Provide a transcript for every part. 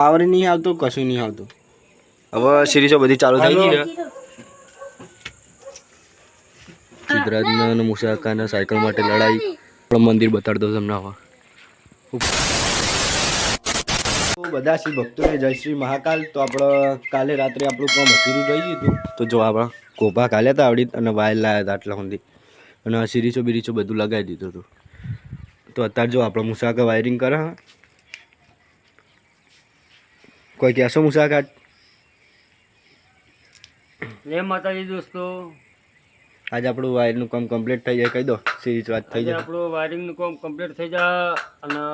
Power નહીં આવતો કશું નહીં આવતું. હવે સિરીઝો બધી ચાલુ થઈ ગઈ છે. સિદ્ધરાજના અને મુસાકાના સાયકલ માટે લડાઈ. પણ મંદિર બતાડતો તમને હવે. તો બધા શ્રી ભક્તોને જય શ્રી મહાકાલ. તો આપણે કાલે રાત્રે આપણું કામ અધૂરું રહી ગયું હતું. તો જો આપણા કોપા કાલ્યા હતા આવડી અને વાયર લાવ્યા હતા આટલા સુધી. અને સિરીચો બિરીચો બધું લગાવી દીધું હતું. તો અત્યારે જો આપણે મુસાકા વાયરિંગ કરે કોઈ કહેશો મુસાકા જય માતાજી દોસ્તો. આજે આપણું વાયરનું કામ કમ્પ્લીટ થઈ જાય કહી દો સિરીઝ વાત થઈ જાય. આપણું વાયરિંગનું કામ કમ્પ્લીટ થઈ જાય અને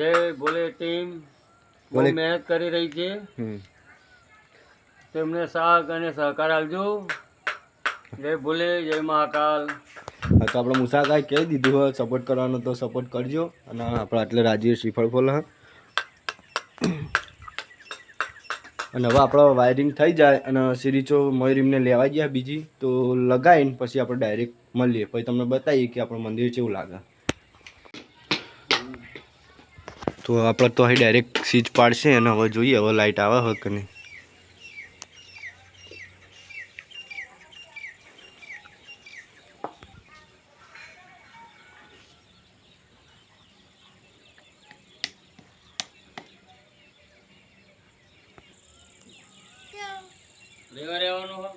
જય ભોલે ટીમ બહુ મહેનત કરી રહી છે. તેમને સાથ અને સહકાર આપજો. જય ભોલે જય મહાકાલ. તો આપણે મુસાકાય કહી દીધું હોય સપોર્ટ કરવાનો તો સપોર્ટ કરજો. અને આપણે આટલે રાજીવ શ્રીફળ ફોલ હા. અને હવે આપણો વાયરિંગ થઈ જાય અને સિરીચો મયુરીમને લેવા ગયા બીજી, તો લગાવીને પછી આપણે ડાયરેક્ટ મળીએ. પછી તમને બતાવીએ કે આપણું મંદિર કેવું લાગે. તો આપણે તો અહીં ડાયરેક્ટ સ્વિચ પાડશે અને હવે જોઈએ, હવે લાઇટ આવે, હવે કે નહીં. લેવા રહેવાનું હો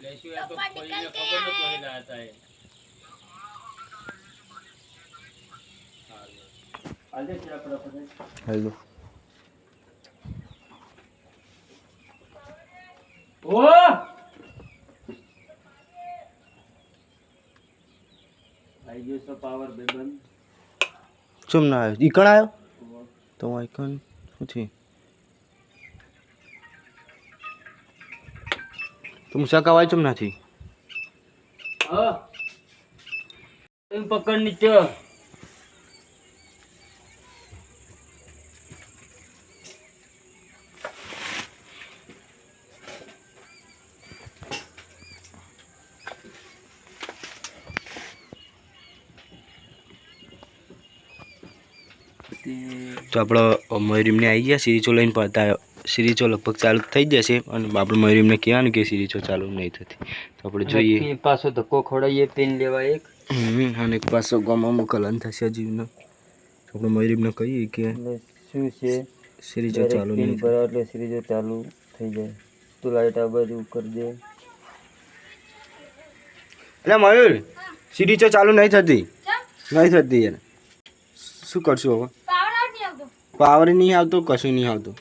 લેશું એ તો કોઈને ખબર ન પડી રહ્યા એ આપણે આપણે હેલો. ઓ આઈ ગયો છે પાવર બેબન ચમ ના આવ્યો. ઈકણ આવ્યો? તો આઈકન શું છે તો મુસાકા વાય ચમ નથી? પકડ નીચે. તો આપણો મયુરીમને આવી ગયા? સિરીચો લઈને પડતા સિરીચો લગભગ ચાલુ થઈ જશે અને આપણે મયુરીમને કહેવાનું કે સિરીચો ચાલુ નહીં થતી. તો આપણે જોઈએ. પાછો ધક્કો ખોડાઈએ પેન લેવા એક. અને એક પાછો ગામમાં મોકલન થશે જીવનો. તો આપણે મયુરીમને કહીએ કે એટલે શું છે? સિરીચો ચાલુ નહીં ભરાવ એટલે સિરીજો ચાલુ થઈ જાય. તું લાઈટ આ બાજુ કરી દે. એટલે મયુર સિરીચો ચાલુ નહીં થતી. નહીં થતી એને. શું કરશું હવે? પાવર નહીં આવતો કશું નહીં આવતું.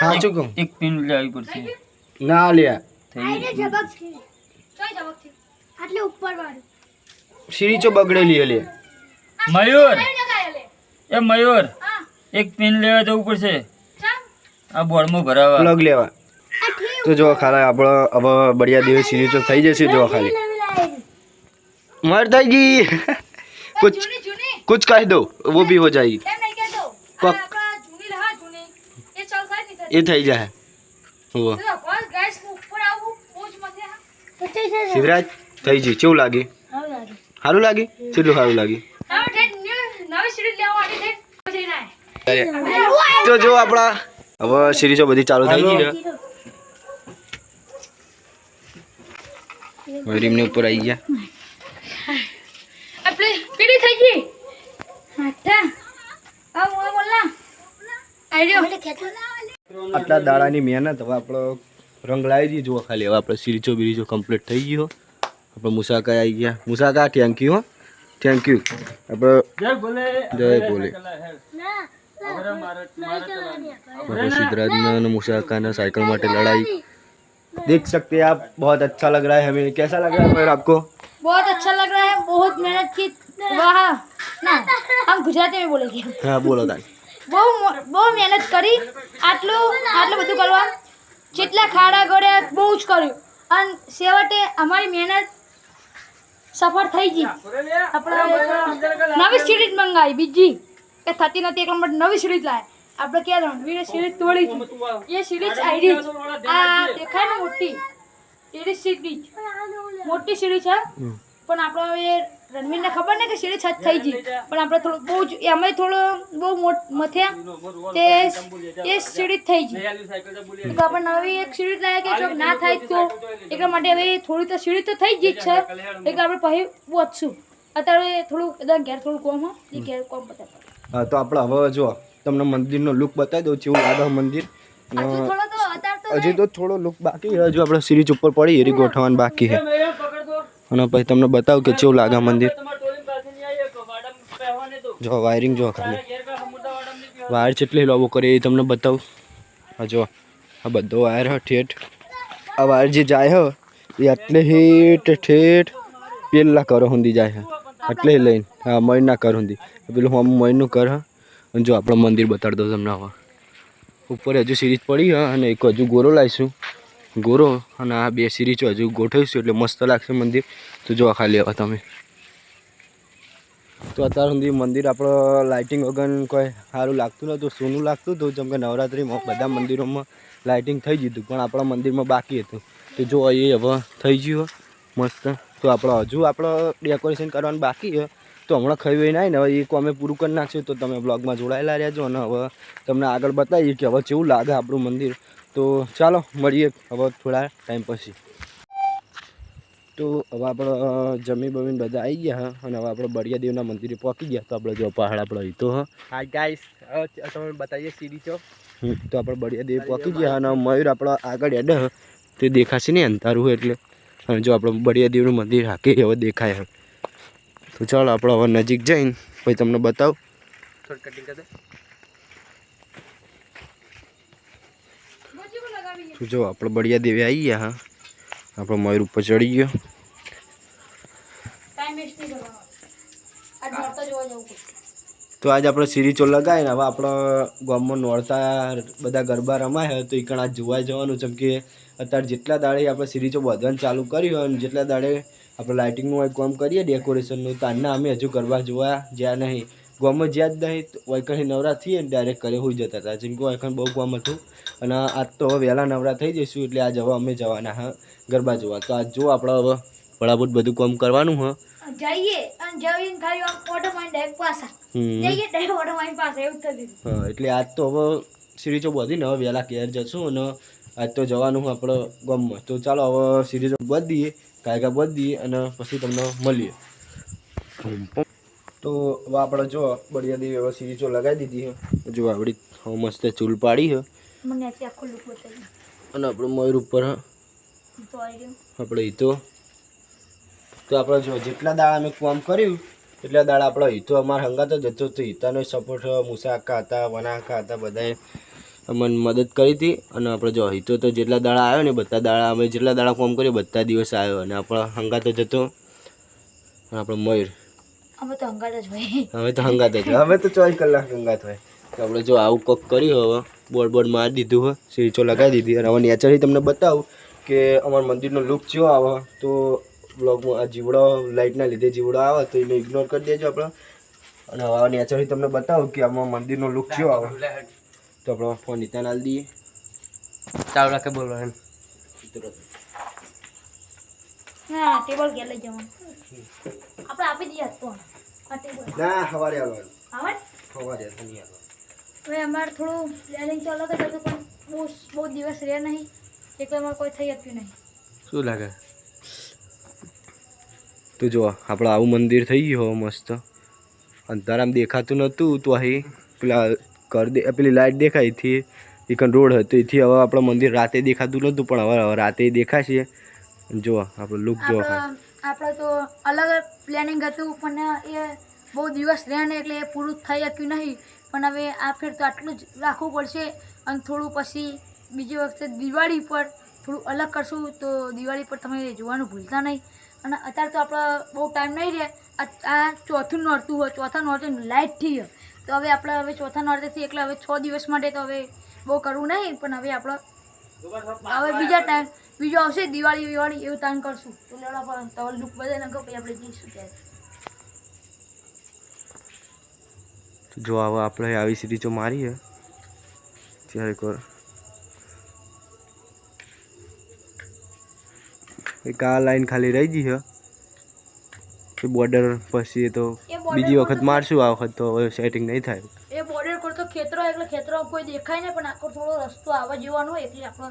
સાચું કહું એક પિન લાવવી પડશે ના લ્યા આટલે ઉપર વાળું સિરીચો બગડેલી હે લ્યા મયુર લગાયેલે એ મયુર હા એક પિન લેવા જવું પડશે ચમ આ બોર્ડમાં ભરાવા પ્લગ લેવા તો જો ખાલી આપણો હવે બઢિયા દિવસ સિરીચો થઈ જશે જો ખાલી મર થઈ ગઈ कुछ જૂની જૂની कुछ कह दो वो भी हो जाएगी એમ એ થઈ જાય હો તો બસ ગેસ ઉપર આવું પૂછ મથે હા. શિવરાજ થઈ ગઈ કેવું લાગે? સારું લાગે? કેટલું સારું લાગે? હવે ઠેઠ ન્યૂ નવી સીડી લેવા માટે ઠેઠ જઈને આય. અરે, તો જો આપણા હવે સિરીઝો બધી ચાલુ થઈ ગઈ છે. મયુરીમને ઉપર આવી ગયા. આપણે પીડી થઈ ગઈ? હાટા આ મોય બોલના આઈડિયો આટલા દાડાની મહેનત હવે આપણો રંગ લાવી દઈએ જુઓ ખાલી હવે આપણે સિરીચો બીરીચો કમ્પ્લીટ થઈ ગયો આપણે મુસાકા આવી ગયા મુસાકા થેન્ક યુ હો થેન્ક યુ આપણે જય ભોલે જય ભોલે बाबा सिद्धराज ने मुसाका ने साइकिल माटे लड़ाई देख सकते हैं आप बहुत अच्छा लग रहा है हमें कैसा लग रहा है मयूर आपको बहुत अच्छा लग रहा है बहुत मेहनत की वाह ना हम गुजराती में बोलेंगे हाँ बोलो ताई બહુ બહુ મહેનત કરી, આટલું આટલું બધું કરવા. જેટલા ખાડા ગળ્યા, બહુ જ કર્યું. અને છેવટે અમારી મહેનત સફળ થઈ ગઈ. આપણે નવી સિરીઝ મંગાવી બીજી. એ થતી નથી, એટલા માટે નવી સિરીઝ લાવે આપણે ક્યાં રણવીરે સિરીઝ તોડી એ સિરીઝ આવી આ દેખાય ને મોટી. એરી સિરીઝ મોટી સિરીઝ છે. પણ આપણે હવે રણવીરને ખબર ને કે સીડી છત થઈ ગઈ. પણ આપણે થોડું બહુ જ એમાંય થોડો બહુ મોટ મથ્યા તે એ સીડી થઈ ગઈ. તો આપણે નવી એક સીડી લાવ્યા કે જો ના થાય તો એટલા માટે હવે થોડી તો સીડી તો થઈ ગઈ છે. એટલે આપણે પછી પહોંચશું અત્યારે થોડું ઘેર થોડું કોમ એ ઘેર કોમ બતાવ હા તો આપણે હવે જો તમને મંદિરનો લુક બતાવી દઉં છું લાગે મંદિર. હજુ તો હજી તો થોડો લુક બાકી હજુ આપણે સિરીજ ઉપર પડી એરી ગોઠવવાનું બાકી છે. અને પછી તમને બતાવું કે કેવું લાગે મંદિર. જો વાયરિંગ જો ખાલી. વાયર કેટલી લોબો કરે એ તમને બતાવું. હા જો, આ બધો વાયર હ, ઠેઠ. આ વાયર જે જાય હ, એ એટલે હેઠ, ઠેઠ. પેલા કરો સુધી જાય છે એટલે લઈને, હા, મયના કર સુધી. પેલું હું મયનું કર હ. અને જો, આપણો મંદિર બતાડ દઉં તમને હવે. ઉપર હજુ સિરીજ પડી હ, અને એક હજુ ગોરો લાવીશું. ગોરો અને આ બે સિરીચો હજુ ગોઠવીશું એટલે મસ્ત લાગશે મંદિર. તો જો ખાલી આવો તમે. તો અત્યાર સુધી મંદિર આપણો લાઇટિંગ વગર કોઈ સારું લાગતું નહોતું, સોનું લાગતું હતું, જેમ કે નવરાત્રિમાં બધા મંદિરોમાં લાઇટિંગ થઈ ગયું હતું, પણ આપણા મંદિરમાં બાકી હતું. તો જો એ હવે થઈ ગયું મસ્ત. તો આપણે હજુ આપણે ડેકોરેશન કરવાનું બાકી છે તો હમણાં ખાઈ વઈ નાય ને હવે એ અમે પૂરું કરી નાખ્યું તો તમે બ્લોગમાં જોડાયેલા રહેજો અને હવે તમને આગળ બતાવીએ કે હવે કેવું લાગે આપણું મંદિર. તો ચાલો મળીએ હવે થોડા ટાઈમ પછી. તો હવે આપણે જમી બમીને બધા આવી ગયા હા? અને હવે આપણે બળિયાદેવના મંદિરે પહોંચી ગયા. તો આપણે જો પહાડ આપણે તો હા? હાય ગાઈસ તમે બતાવીએ સીડી ચો? તો આપણે બળિયાદેવ પહોંચી ગયા અને મયુર આપણો આગળ એડ હ. તે દેખાશે નહીં અંધારું હોય એટલે. અને જો આપણે બળિયાદેવનું મંદિર હાકે હવે દેખાય તો ચાલો આપણે હવે નજીક જઈને પછી તમને બતાવું. કટિંગ કરી દે તો જો આપણે બળિયાદેવી આવી ગયા હા. આપણો મયુર ઉપર ચડી ગયો. તો આજે આપણે સિરીચો લગાવીને હવે આપણા ગામમાં નોરતા બધા ગરબા રમાય તો એ આજ જોવા જવાનું જેમ કે અત્યારે જેટલા દાડે આપણે સિરીચો બાંધવાનું ચાલુ કર્યું હોય અને જેટલા દાડે આપણે લાઇટિંગનું કામ કરીએ ડેકોરેશનનું તારના અમે હજુ ગરબા જોવા જ્યાં નહીં. ગામમાં જ્યાં જ નહીં વૈકણી નવરા થઈએ ને ડાયરેક્ટ ઘરે હોઈ જતા હતા. જેમ કે વૈકણ બહુ કામ હતું. અને આજ તો હવે વહેલા નવરા થઈ જઈશું એટલે આજ હવે અમે જવાના હા ગરબા જોવા. તો આજ જો આપણે હવે બરાબર બધું કામ કરવાનું હા. જઈએ અને જઈને ખાલી આમ ઓટો મારીને ડાયરેક્ટ પાછા. હમ. જઈએ ડાયરેક્ટ ઓટો મારીને પાછા એવું થતું હા એટલે આજ તો હવે સિરીજો બધીને હવે વહેલા ઘેર જશું અને આજ તો જવાનું આપણે ગામમાં. તો ચાલો હવે સિરીજો બધ દઈએ કાયકા બધ દઈએ અને પછી તમને મળીએ. તો આપણે જો બળિયા દેવી હવે સિરીજો લગાવી દીધી છે જો આવડી મસ્ત ચૂલ પાડી છે અને આપણું મયુર ઉપર આપણે હિતો તો. આપણે જો જેટલા દાડા અમે કામ કર્યું એટલા દાડા આપણો હિતો અમારા હંગાતો જ હતો. તો હિતાનો સપોર્ટ મુસા આખા હતા વના આખા હતા બધાએ અમને મદદ કરી હતી. અને આપણે જો હિતો તો જેટલા દાડા આવ્યો ને બધા દાડા અમે જેટલા દાડા કામ કર્યું બધા દિવસ આવ્યો. અને આપણો હંગાતો જ હતો. અને આપણો મયુર. અમે તો હંગાત જ હોય. હવે તો હંગાત જ હવે તો ચોવીસ કલાક હંગાત હોય. તો આપણે જો આવું કોક કર્યું હવે. બોર્ડ બોર્ડ મારી દીધું હોય. સીચો લગાવી દીધી. અને હવે નેચરથી તમને બતાવું કે અમારા મંદિરનો લુક કેવો આવે. તો બ્લોગમાં આ જીવડો લાઇટના લીધે જીવડો આવે. તો એને ઇગ્નોર કરી દેજો આપણે. અને હવે નેચરથી તમને બતાવું કે આમાં મંદિરનો લુક કેવો આવે. તો આપણો ફોન નીતા નાલ દઈએ. ચાલુ રાખે બોલો એમ. ના ટેબલ લઈ જવાનું. આપણે આપી દઈએ તો ના હવારે આવવાનું. હવારે? નહીં આવવાનું હવે અમારે થોડું પ્લાનિંગ તો અલગ જ હતું પણ બહુ બહુ દિવસ રહ્યા નહીં. એટલે અમારે કોઈ થઈ શક્યું નહીં. શું લાગે? તું જો આપણે આવું મંદિર થઈ ગયું હવે મસ્ત. અંધારામાં દેખાતું નહોતું તો અહીં પેલા કર દે પેલી લાઇટ દેખાઈ હતી. એકન રોડ હતો એથી હવે આપણું મંદિર રાતે દેખાતું નહોતું પણ હવે હવે રાતે દેખાશે. જો આપણું લુક જો આપણે તો અલગ પ્લાનિંગ હતું, પણ એ બહુ દિવસ રહ્યા એટલે એ પૂરું થઈ શક્યું નહીં. પણ હવે આ ફેર તો આટલું જ રાખવું પડશે અને થોડું પછી બીજી વખતે દિવાળી પર થોડું અલગ કરશું, તો દિવાળી પર તમે જોવાનું ભૂલતા નહીં. અને અત્યારે તો આપણે બહુ ટાઈમ નહીં રહે. આ ચોથું નોરતું હોય, ચોથા નોરતે લાઇટ થઈ તો હવે આપણે હવે ચોથા નોરતેથી એટલે હવે છ દિવસ માટે તો હવે બહુ કરવું નહીં, પણ હવે આપણે, હવે બીજા ટાઈમ બીજો આવશે દિવાળી દિવાળી એવું તાન કરશું. તો લેવડા પર તો લુક બધે ન પછી આપણે જઈશું ત્યારે જો આવા આપણે આવી સિરીજો મારીએ ત્યારે કર એક આ લાઈન ખાલી રહી ગઈ છે એ બોર્ડર પછી તો બીજી વખત મારશું આ વખત તો હવે સેટિંગ નહીં થાય. એ બોર્ડર પર તો ખેતરો એટલે ખેતરો કોઈ દેખાય ને પણ આખો થોડો રસ્તો આવવા જેવાનો એટલે આપણો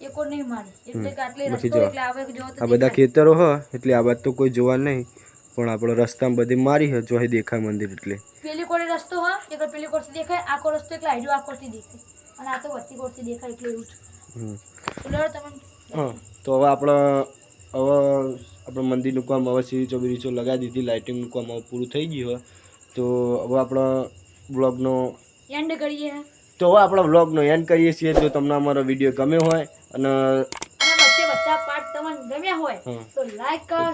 એક નહીં મારે એટલે કે આટલી રસ્તો એટલે આવે જેવો આ બધા ખેતરો હ એટલે આ વાત તો કોઈ જોવા નહીં. પણ આપણો રસ્તામાં બધી મારી હ જો દેખાય મંદિર એટલે. પેલી કોરી રસ્તો હ એક પેલી કોરથી દેખાય આખો રસ્તો એટલે હાઈડો આ કોરથી દેખાય. અને આ તો વચ્ચે કોરથી દેખાય એટલે એવું હમ. તો હવે આપણે હવે આપણે મંદિરનું કામ હવે સીરીચો બીરીચો લગાવી દીધી લાઇટિંગનું કામ હવે પૂરું થઈ ગયું હોય તો હવે આપણા બ્લોગનો એન્ડ કરીએ. તો હવે આપણા બ્લોગનો એન્ડ કરીએ છીએ. જો તમને અમારો વીડિયો ગમ્યો હોય અને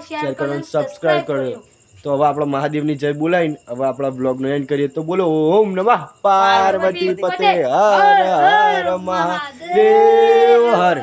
શેર કરો કરો સબસ્ક્રાઈબ કરો. કરો. તો હવે આપણા મહાદેવની જય બોલાવીને હવે આપણા બ્લોગનો એન્ડ કરીએ. તો બોલો ઓમ નમઃ. પાર્વતી પતે હર હર મહાદેવ. હર.